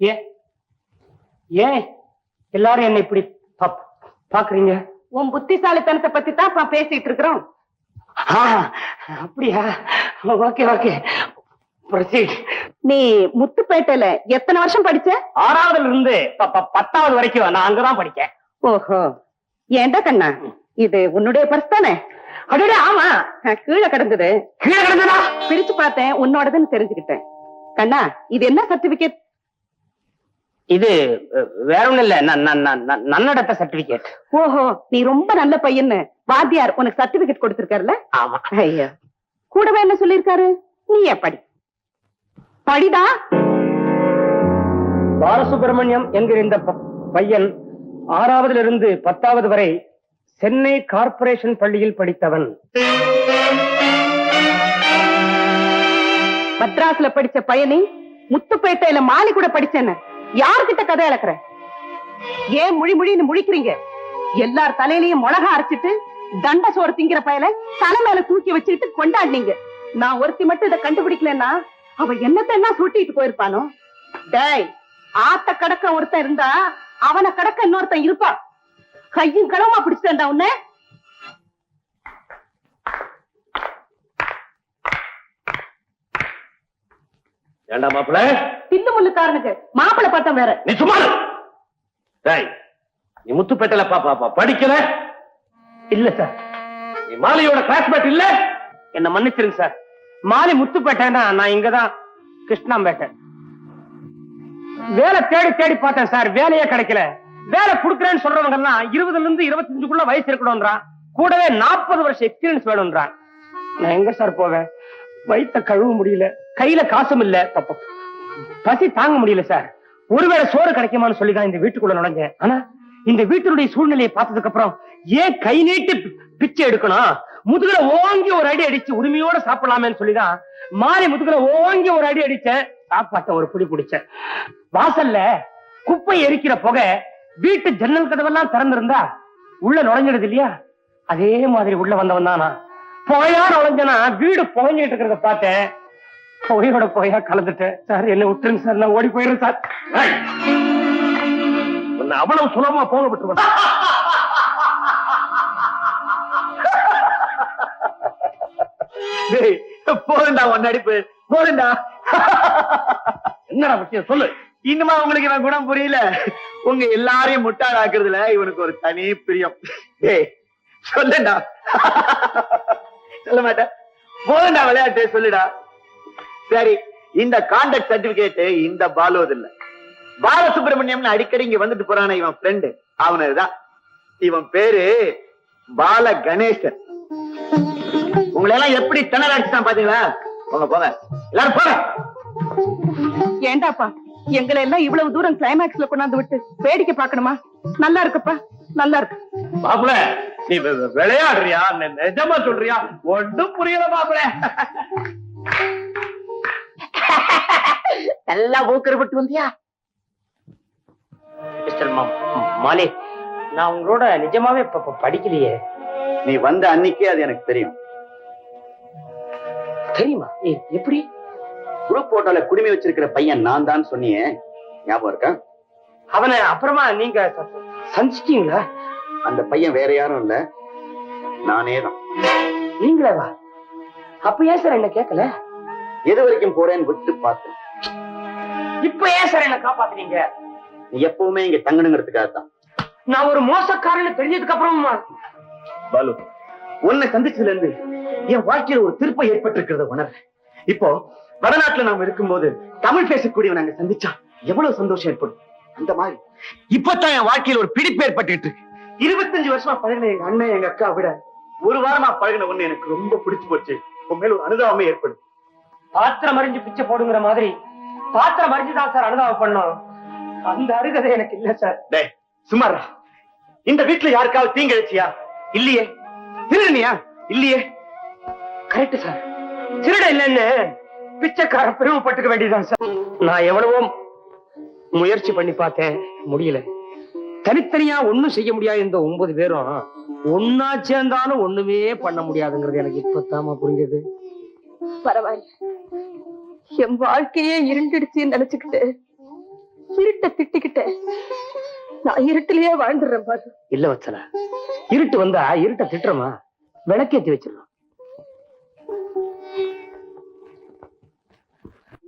ஏன் ஏன் எல்லாரும் என்ன இப்படி பாக்குறீங்க? உன் புத்திசாலித்தனத்தை பத்தி தான் பேசிட்டு இருக்கிறோம். அப்படியா? Okay okay. நீ முத்துப்பேட்டையில எத்தனை வருஷம் படிச்ச? ஆறாவதுல இருந்து பத்தாவது வரைக்கும் நான் அங்கதான் படிச்சேன் ஓஹோ. ஏண்டா கண்ணா? இது உன்னுடைய பர்ஸ் தானே? அடடே ஆமா. கீழே கிடந்தது. கீழே கிடந்ததா? பிரிச்சு பார்த்தேன் உன்னோடதுன்னு தெரிஞ்சுக்கிட்டேன். கண்ணா இது என்ன சர்டிபிகேட் இது வேற ஒண்ணும் இல்ல ந- ந- ந- ந- நன்னடத்த சர்டிபிகேட் ஓஹோ நீ ரொம்ப நல்ல பையன்னு. வாத்தியார் உனக்கு சர்டிபிகேட் கொடுத்திருக்காருல்ல? ஆமா. ஐயா. கூடவே என்ன சொல்லிருக்காரு நீயே படி படிடா. பாலசுப்ரமணியம் என்கிற இந்த பையன் ஆறாவதுல இருந்து பத்தாவது வரை சென்னை கார்ப்பரேஷன் பள்ளியில் படித்தவன். மദ്രാஸ்ல படிச்ச பையனி முத்துப்பேட்டையில மாலி கூட படிச்சேன்னு. யார்கிட்ட கதை அளக்குற? ஏன் முழி முழின்னு முழிக்கிறீங்க? எல்லார் தலையிலயும் மிளகா அரைச்சிட்டு தண்ட சோறு திங்கிற பயல தலை மேல தூக்கி வச்சுக்கிட்டு கொண்டாடினீங்க. நான் ஒருத்தி மட்டும் இதை கண்டுபிடிக்கலன்னா அவ என்னத்தை என்ன சுட்டிட்டு போயிருப்பானோ? டேய் ஆத்த கடக்க ஒருத்தன் இருந்தா அவனை கடக்க இன்னொருத்தன் இருப்பான் கையும் களவுமா பிடிச்சிட்டா உன்ன. ஏண்டா மாப்பிள? தில்லு முள்ளுக்காரனுக்கு. மாப்பிளை பட்டம் வேற. நீ சும்மா. டேய் நீ முத்துப்பேட்டையில பா பா- பா- படிக்கல இல்ல சார். நீ மாலையோட கிளாஸ்மேட் இல்ல? என்ன மன்னிச்சிருங்க சார். மாலி முத்துப்பேட்டைன்னா நான் இங்கதான் கிருஷ்ணாம்பேட்டை. வேலை தேடி தேடி பார்த்தேன் சார். வேலையே கிடைக்கல. வேலை கொடுக்குறேன்னு சொல்றவங்க எல்லாம் இருபதுல இருந்து இருபத்தஞ்சுக்குள்ள வயசு இருக்கணும்ன்றான் கூடவே நாற்பது வருஷம் எக்ஸ்பீரியன்ஸ் வேணும்ன்றான் நான் எங்க சார் போவேன்? வயித்த கழுவ முடியல. கையில காசும் இல்ல. பசி தாங்க முடியல சார். ஒருவேளை சோறு கிடைக்குமான்னு சொல்லி தான் இந்த வீட்டுக்குள்ள நுழைஞ்சேன். ஆனா இந்த வீட்டினுடைய சூழ்நிலையை பார்த்ததுக்கு அப்புறம் ஏன் கை நீட்டி பிச்சை எடுக்கணும்? முதுகுல ஓங்கி ஒரு அடி அடிச்சு உரிமையோட சாப்பிடலாமேன்னு சொல்லிதான் மாறி முதுகுல ஓங்கி ஒரு அடி அடிச்சேன் சாப்பாட்ட ஒரு புடி பிடிச்சேன் வாசல்ல குப்பை எரிக்கிற புகை வீட்டு ஜன்னல் கதவெல்லாம் திறந்திருந்தா உள்ள நுழைஞ்சிடுது இல்லையா? அதே மாதிரி உள்ள வந்தவன் தானா? புகையா நுழைஞ்சனா வீடு புகைஞ்சிட்டு இருக்கிறத பார்த்தேன். புகையோட புகையா கலந்துட்டேன். சார் என்ன விட்டுருங்க சார். நான் ஓடி போயிடுறேன் சார். உன்னை அவ்வளவு சுலபமா போக விட்டுருவா போதுண்டா உன் நடிப்பு. போதுண்டா. என்னடா விஷயம் சொல்லு. இன்னுமா உங்களுக்கு இவன் குணம் புரியல. உங்க எல்லாரையும் முட்டாள் ஆக்குறதுல இவனுக்கு ஒரு தனி பிரியம். டேய் சொல்லுடா. சொல்ல மாட்டேன். போதுண்டா விளையாட்டு சொல்லுடா. சரி இந்த கான்டாக்ட் சர்டிபிகேட் இந்த பாலுவது இல்ல பாலசுப்ரமணியம்னு அடிக்கடி இங்க வந்துட்டு போறான இவன் ஃப்ரெண்டு அவனதுதான். இவன் பேரு பால கணேசன் உங்களை எல்லாம் எப்படி திணற பாத்தீங்களா? போங்க போங்க. எல்லாரும் போங்க. ஏண்டாப்பா எங்களை எல்லாம் இவ்வளவு தூரம் கிளைமேக்ஸ்ல கொண்டாந்து விட்டு வேடிக்கை பார்க்கணுமா? நல்லா இருக்குப்பா நல்லா இருக்கு. மாப்பிள நீ விளையாடுறியா? நிஜமா சொல்றியா? ஒண்ணும் புரியல மாப்பிள நல்லா ஊக்கரப்பட்டு வந்தியா? மிஸ்டர் மாலே நான் உங்களோட நிஜமாவே படிக்கலையே. நீ வந்த அன்னைக்கே அது எனக்கு தெரியும். தெரியுமா? எப்படி? குரூப் போட்டோல குடுமி வச்சிருக்கிற பையன் நான் தான் சொன்னியே. ஞாபகம் இருக்கா? அவனை அப்புறமா நீங்க சந்திச்சிட்டீங்களா? அந்த பையன் வேற யாரும் இல்ல. நானே தான். நீங்களே வா. அப்ப ஏன் சார் என்ன கேட்கல? எது வரைக்கும் போறேன்னு விட்டு பார்த்தேன் இப்ப ஏன் சார் என்ன காப்பாத்துறீங்க நீ எப்பவுமே இங்க தங்கணுங்கிறதுக்காக தான் நான் ஒரு மோசக்காரன்னு தெரிஞ்சதுக்கு அப்புறமா பாலு உன்னை சந்திச்சதுல இருந்து என் வாழ்க்கையில ஒரு திருப்பம் ஏற்பட்டிருக்கிறத உணர்றேன் இப்போ வடநாட்டுல நாம இருக்கும்போது தமிழ் பேசக்கூடியவன் அங்க சந்திச்சா எவ்வளவு சந்தோஷம் ஏற்படும்? அந்த மாதிரி. இப்பதான் என் வாழ்க்கையில ஒரு பிடிப்பு ஏற்பட்டு இருக்கு இருபத்தஞ்சு வருஷமா பழகின எங்க அண்ணன் எங்க அக்கா விட ஒரு வாரமா பழகின ஒண்ணு எனக்கு ரொம்ப பிடிச்சு போச்சு. உன் மேல ஒரு அனுதாபமே ஏற்படும். பாத்திரம் அறிஞ்சு பிச்சை போடுங்கிற மாதிரி பாத்திரம் அறிஞ்சுதான் சார் அனுதாபம் பண்ணோம். அந்த அருகதை எனக்கு இல்ல சார். டேய் சுமாரா இந்த வீட்டுல யாருக்காவது தீங்கிழச்சியா இல்லையே. திருடனியா? இல்லையே. Correct sir. திருட இல்லைன்னு பிச்சைக்காரன் பெருமைப்பட்டுக்க வேண்டியதுதான் சார். நான் எவ்வளவோ முயற்சி பண்ணி பார்த்தேன். முடியல. தனித்தனியா ஒண்ணும் செய்ய முடியாது இந்த ஒன்பது பேரும். ஒன்னா சேர்ந்தாலும் ஒண்ணுமே பண்ண முடியாதுங்கிறது எனக்கு இப்பத்தாம புரிஞ்சது. பரவாயில்ல. என் வாழ்க்கையே இருண்டுடுச்சுன்னு நினைச்சுக்கிட்டு இருட்ட திட்டிக்கிட்ட நான் இருட்டிலேயே வாழ்ந்துடுறேன் பாரு. இல்ல வச்சல. இருட்டு வந்தா இருட்ட திட்டுறமா? விளக்கேத்தி வச்சிடலாம்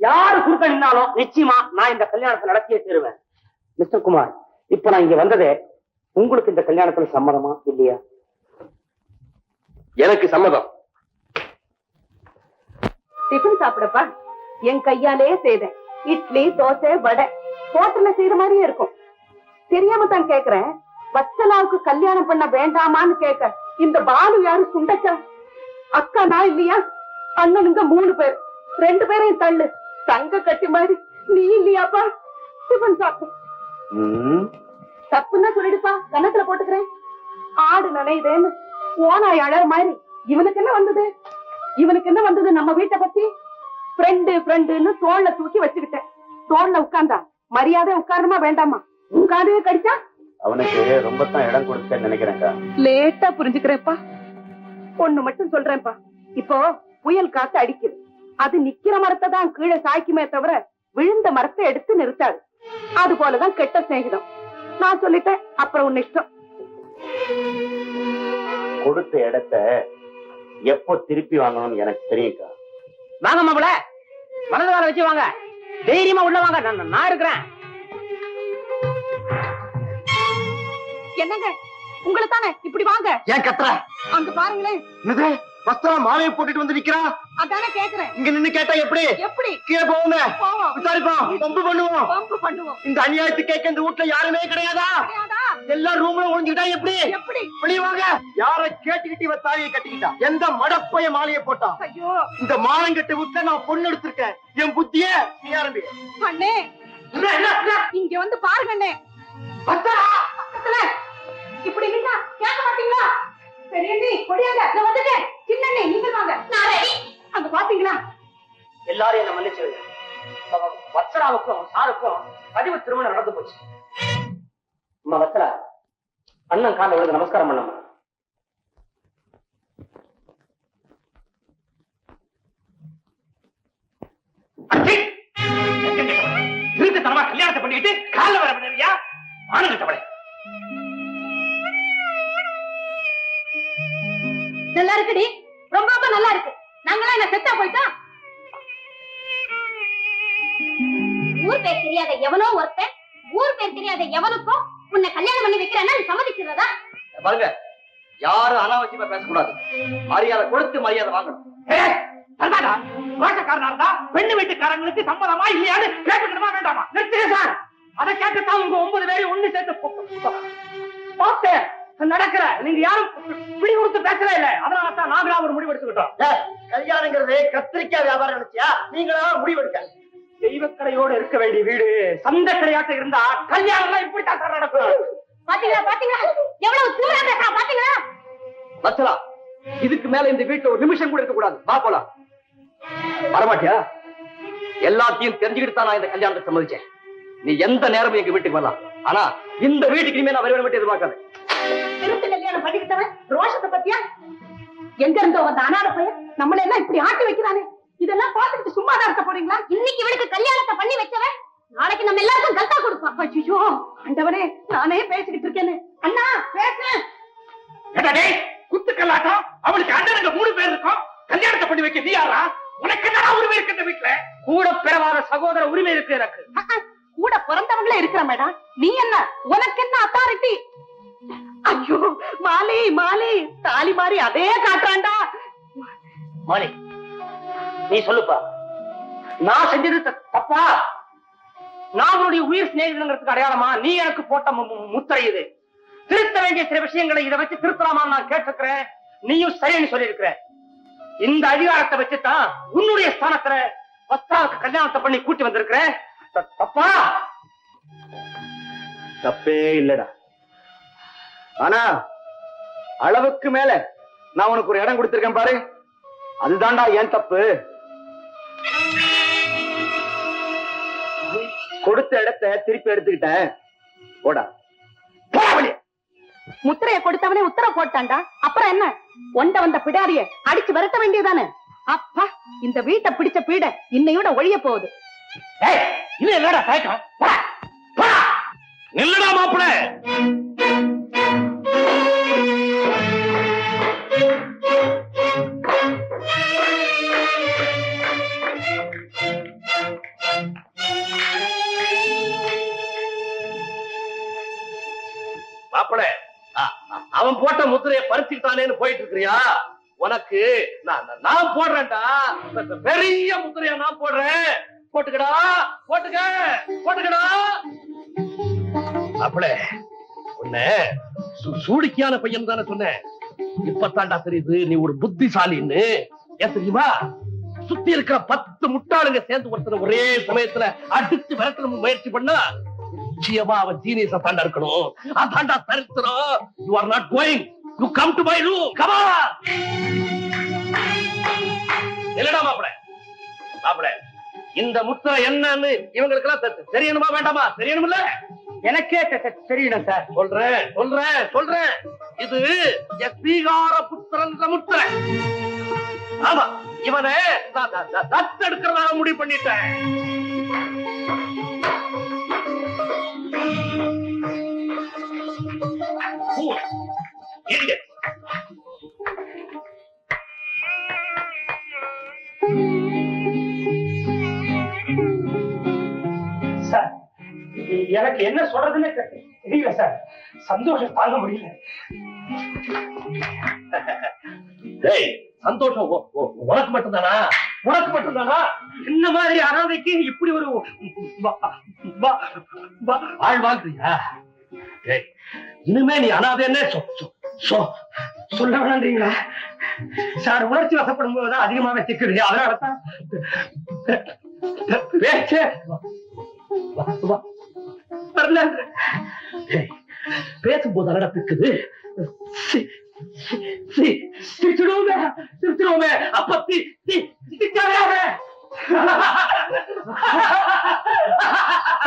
யாரு குறுக்க நின்னாலும் நிச்சயமா நான் இந்த கல்யாணத்தை நடத்தியே தருவேன். மிஸ்டர் குமார் இப்ப நான் இங்க வந்ததே உங்களுக்கு இந்த கல்யாணத்துல சம்மதமா இல்லையா? எனக்கு சம்மதம். டிஃபன் சாப்பிடப்பா. என் கையாலே செய்தேன். இட்லி தோசை வடை. ஹோட்டல்ல செய்யற மாதிரியே இருக்கும். தெரியாம தான் கேக்குறேன். வச்சலாவுக்கு கல்யாணம் பண்ண வேண்டாமான்னு கேட்க இந்த பாலு யாரு சுண்டச்சா? அக்கா நான் இல்லையா? அண்ணனுங்க மூணு பேர். ரெண்டு பேரையும் தள்ளு. தங்க கட்டி மாதிரி. நீ இல்லையாப்பா? டிஃபன் சாப்பிடு. தப்புன்னா சொல்லிடுப்பா. கணக்குல போட்டுக்கிறேன். ஆடு நனையுதேன்னு. ஓனாய் அழற மாதிரி. இவனுக்கு என்ன வந்தது? இவனுக்கு என்ன வந்தது நம்ம வீட்டை பத்தி? ஃப்ரெண்டு ஃப்ரெண்டுன்னு தோல்ல தூக்கி வச்சுக்கிட்டேன். தோல்ல உட்கார்ந்தா மரியாதை உட்காரணுமா வேண்டாமா? உட்கார்ந்தே கடிச்சா? அவனுக்கு ரொம்ப தான் இடம் கொடுத்தேன்னு நினைக்கிறேன்க்கா. லேட்டா புரிஞ்சுக்கிறேன்ப்பா. ஒண்ணு மட்டும் சொல்றேன்ப்பா. இப்போ புயல் காத்து அடிக்குது. அது நிக்கிற மரத்தை தான் கீழே சாய்க்குமே தவிர விழுந்த மரத்தை எடுத்து நிறுத்தாது. அது போலதான் கெட்ட சிநேகிதம். நான் சொல்லிட்டேன் அப்புறம் உன் இஷ்டம். கொடுத்த இடத்த எப்போ திருப்பி வாங்கணும்னு எனக்கு தெரியும்க்கா. வாங்க மாப்பிள. வலது கால வச்சு வாங்க. தைரியமா உள்ள வாங்க. நான் நான் இருக்கிறேன். என்னங்க? உங்களை தானே? இப்படி வாங்க. ஏன் கத்துற? அங்க பாருங்களேன். வஸ்திரம் மாலையை போட்டுட்டு வந்து நிக்கிறா? அதானே கேக்குறேன். இங்க நின்னு கேட்டா எப்படி? எப்படி? கீழே போவோமே போவோம். விசாரிப்போம். பம்பு பண்ணுவோம். பம்பு பண்ணுவோம். இந்த அநியாயத்து கேட்க இந்த வீட்டுல யாருமே கிடையாதா? எல்லா ரூம்ல ஒழிஞ்சுக்கிட்டா எப்படி? எப்படி? வெளிய வாங்க. யார கேட்டுக்கிட்டு இவ தாலியை கட்டிக்கிட்டா. எந்த மடப்பைய மாலையை போட்டா? ஐயோ. இந்த மானங்கட்ட வீட்டுல நான் பொண்ணு எடுத்திருக்கேன். என் புத்திய நீ ஆரம்பி அண்ணே? இங்க வந்து பாருங்க அண்ணே. பத்தரா? பக்கத்துல. இப்படி நின்னா கேட்க மாட்டீங்களா? சரி அண்ணி கொடியாங்க நான் வந்துட்டேன். சின்ன அண்ணி நீங்க வாங்க. நான் ரெடி அங்க பாத்தீங்களா? எல்லாரும் என்ன மன்னிச்சிருங்க வத்சராவுக்கும் சாருக்கும் பதிவு திருமணம் நடந்து போச்சு. அம்மா வத்சரா அண்ணன் கால விழுந்து நமஸ்காரம் பண்ணம்மா. தனமா கல்யாணத்தை பண்ணிட்டு கால வர பண்ணியா ஆனந்தப்படை நல்லா இருக்குடி. ரொம்ப ரொம்ப நல்லா இருக்கு. நாங்களாம் என்ன செத்தா போயிட்டோம் ஊர் பேர் தெரியாத எவனோ ஒருத்தன் ஊர் பேர் தெரியாத எவனுக்கும் உன்னை கல்யாணம் பண்ணி வைக்கிறேன்னா நீ சம்மதிக்கிறதா? பாருங்க யாரும் அனாவசியமா பேசக்கூடாது. மரியாதை கொடுத்து மரியாதை வாங்கணும். அதாடா ரோஷக்காரனா இருந்தா பெண்ணு வீட்டுக்காரங்களுக்கு சம்மதமா இல்லையான்னு கேட்டுக்கணுமா வேண்டாமா? நிறுத்துங்க சார். அதை கேட்டுத்தான் உங்க ஒன்பது பேரையும் ஒண்ணு சேர்த்து போ- பார்த்தேன் நடக்கல நீங்க யாரும் பிடி கொடுத்து பேசவே இல்ல. அதனால தான் நாங்களா ஒரு முடிவு எடுத்துக்கிட்டோம் கல்யாணங்கிறது கத்திரிக்காய் வியாபாரம் நினைச்சியா? நீங்களா முடிவெடுக்க தெய்வக்கடையோட இருக்க வேண்டிய வீடு சந்த கடையாட்ட இருந்தா கல்யாணம் இப்படித்தான் சார் நடக்கும். பாத்தீங்களா பாத்தீங்களா? எவ்வளவு தூரம் பேசுறா பாத்தீங்களா? வச்சலா இதுக்கு மேல இந்த வீட்டுல ஒரு நிமிஷம் கூட இருக்க கூடாது வா போலாம். வரமாட்டியா? எல்லாத்தையும் தெரிஞ்சுக்கிட்டு தான் நான் இந்த கல்யாணத்தை சம்மதிச்சேன். நீ எந்த நேரமும் எங்க வீட்டுக்கு வரலாம். ஆனா இந்த வீட்டுக்கு இனிமே நான் வர வேண்டிய எதிர்பார்க்காது. கல்யாணம் பண்ணிக்கிட்டவன் ரோஷத்தை பத்தியா? எங்க இருந்தோ வந்த அனாதை பையன்? நம்மள எல்லாம் இப்படி ஆட்டி வைக்கிறானே? இதெல்லாம் பார்த்துட்டு சும்மா தான் இருக்க போறீங்களா? இன்னைக்கு இவனுக்கு கல்யாணத்தை பண்ணி வச்சவன் நாளைக்கு நம்ம எல்லாருக்கும் கல்தா கொடுப்பான். ஐயோ ஆண்டவனே நானே பேசிக்கிட்டு இருக்கேன்னு அண்ணா பேசுறேன் ஏடா டேய் குத்துக்கல்லாட்டம் அவளுக்கு அண்ணனுங்க மூணு பேர் இருக்கும். கல்யாணத்தை பண்ணி வைக்க நீ யாரா? உனக்கு என்னடா உரிமை இருக்கு இந்த வீட்டுல கூட பிறவாத சகோதர உரிமை இருக்கு எனக்கு. கூட பிறந்தவங்களே இருக்கிற மேடம். நீ என்ன? உனக்கு என்ன அத்தாரிட்டி ஐயோ மாலி மாலி தாலி மாறி அதே காட்டுறான்டா. மாலி நீ சொல்லுப்பா. நான் செஞ்சது தப்பா? நான் உன்னுடைய உயிர் சிநேகிதங்கிறதுக்கு அடையாளமா? நீ எனக்கு போட்ட முத்திரை இது. திருத்த வேண்டிய சில விஷயங்களை இதை வச்சு திருத்தலாமான்னு நான் கேட்டிருக்கிறேன். நீயும் சரின்னு சொல்லியிருக்கிற. இந்த அதிகாரத்தை வச்சுதான் உன்னுடைய ஸ்தானத்துல வஸ்திராவுக்கு கல்யாணத்தை பண்ணி கூட்டி வந்திருக்கிற தப்பா? தப்பே இல்லடா. ஆனா அளவுக்கு மேல நான் உனக்கு ஒரு இடம் கொடுத்திருக்கேன் பாரு. அதுதான்டா ஏன் தப்பு. கொடுத்த இடத்தை திருப்பி எடுத்துக்கிட்டேன். போடா. முத்திரைய கொடுத்தவனே உத்தரவு போட்டான்டா. அப்புறம் என்ன? ஒண்ட வந்த பிடாரிய அடிச்சு விரட்ட வேண்டியதானே அப்பா இந்த வீட்டை பிடிச்ச பீட இன்னையோட ஒழிய போகுது. ஏய் இது அவன் போட்ட முத்திரையை பறிச்சுக்கிட்டானேன்னு போயிட்டு இருக்கிறியா உனக்கு நான் நான்- போடுறேன்டா. பெரிய முத்திரைய நான் போடுறேன். போட்டுக்கடா போட்டுக்க போட்டுக்கடா. அப்படி உன்ன சு- சூடிக்கையான பையன் தானே சொன்னேன். இப்பத்தாண்டா தெரியுது நீ ஒரு புத்திசாலின்னு. ஏன் தெரியுமா? சுத்தி இருக்கிற பத்து முட்டாளுங்க சேர்ந்து ஒருத்தர் ஒரே சமயத்துல அடிச்சு விரட்டணும் முயற்சி பண்ணா நிச்சயமா அவன் ஜீனியஸ தாண்டா இருக்கணும். அதாண்டா சரித்திரம். You are not going you come to my room comma இல்லடா மாப்பிள. மாப்பிள இந்த முத்திரை என்னன்னு இவங்களுக்கு எல்லாம் தெரியணுமா வேண்டாமா? தெரியணும்ல எனக்கே தெரியணும் சார். சொல்றேன் சொல்றேன் சொல்றேன். இது ஸ்ரீகார புத்திரன் முத்திரை. ஆமா இவனை தத்தெடுக்கிறதாக முடிவு பண்ணிட்டேன். எனக்கு என்ன சொல்றதுன்னு தெரியல சார். சந்தோஷம் தாங்க முடியல. டேய் சந்தோஷம் உனக்கு மட்டும்தானா? உனக்கு மட்டும்தானா? இந்த மாதிரி அனாதைக்கு இப்படி ஒரு வா- வா- வா- வாழ் வாழ்றியா டேய் இனிமே நீ அனாதைன்னே சொல்ல வேணான்றீங்களா சார் உணர்ச்சி வசப்படும் போதுதான் அதிகமாவே திக்குது. அதனால தான் பேச்சே சொன்னாங்க பேசும்போது அலடா பிக்குது. சிரிச்சிடுவோமே